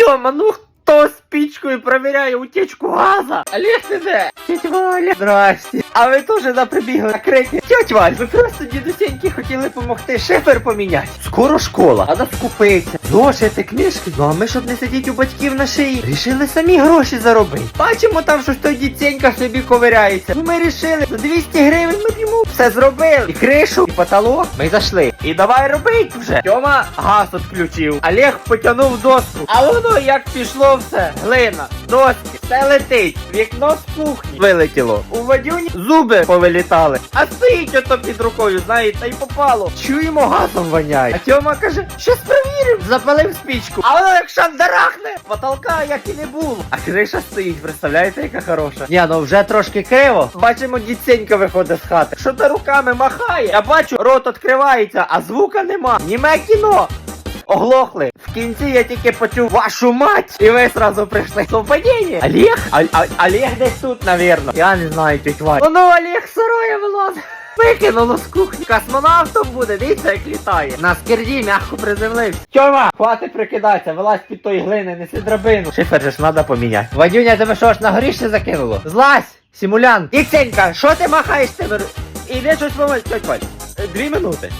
Тьома, ну хто спічкою перевіряє утечку газа? Олег, ти де? Тетя Валя. Здрасте. А ви теж на прибігли на крики. Тетя Валь, ви просто дідусеньки хотіли допомогти шифер поміняти. Скоро школа, треба скупитися. Зошити, книжки. Ну а ми, щоб не сидіти у батьків на шиї, рішили самі гроші заробити. Бачимо там, що той дідценька собі ковиряється. Ну ми рішили, за 200 гривень ми б йому все зробили. І кришу, і потолок. Ми зайшли. І давай робити вже. Тьома газ відключив. Олег потягнув доску. А воно як пішло все. Глина, доски, все летить. Вікно з кухні вилетіло. У Вадюні зуби повилітали. А стоїть ото під рукою, знаєте, і попало. Чуємо газом воняє. А Тьома каже, щось перевірив. Запалив спічку. А воно як шандарахне, потолка як і не було. А криша стоїть, представляєте, яка хороша. Ні, ну вже трошки криво. Бачимо, дідценька виходить з хати. Що то руками махає. Я бачу, рот відкривається, а звука нема. Німе кіно. Оглохли. В кінці я тільки почув вашу мать. І ви сразу прийшли. Совпадіння? Олег? А, а, Олег десь тут, навірно. Я не знаю, тетя Ваня. Ну, ну Олег сарая вилазить. Викинуло з кухні. Космонавтом буде, дивіться, як літає. На скерді м'яко приземлився. Тьома, хватить прикидатися, вилазь під той глини, неси драбину. Шифер же ж треба поміняти. Вадюня, тебе що ж на горіще закинуло? Злазь, симулянт. Діценька, що ти махаєш тебе? Іди щось помить, тьоть Е, Дві минути.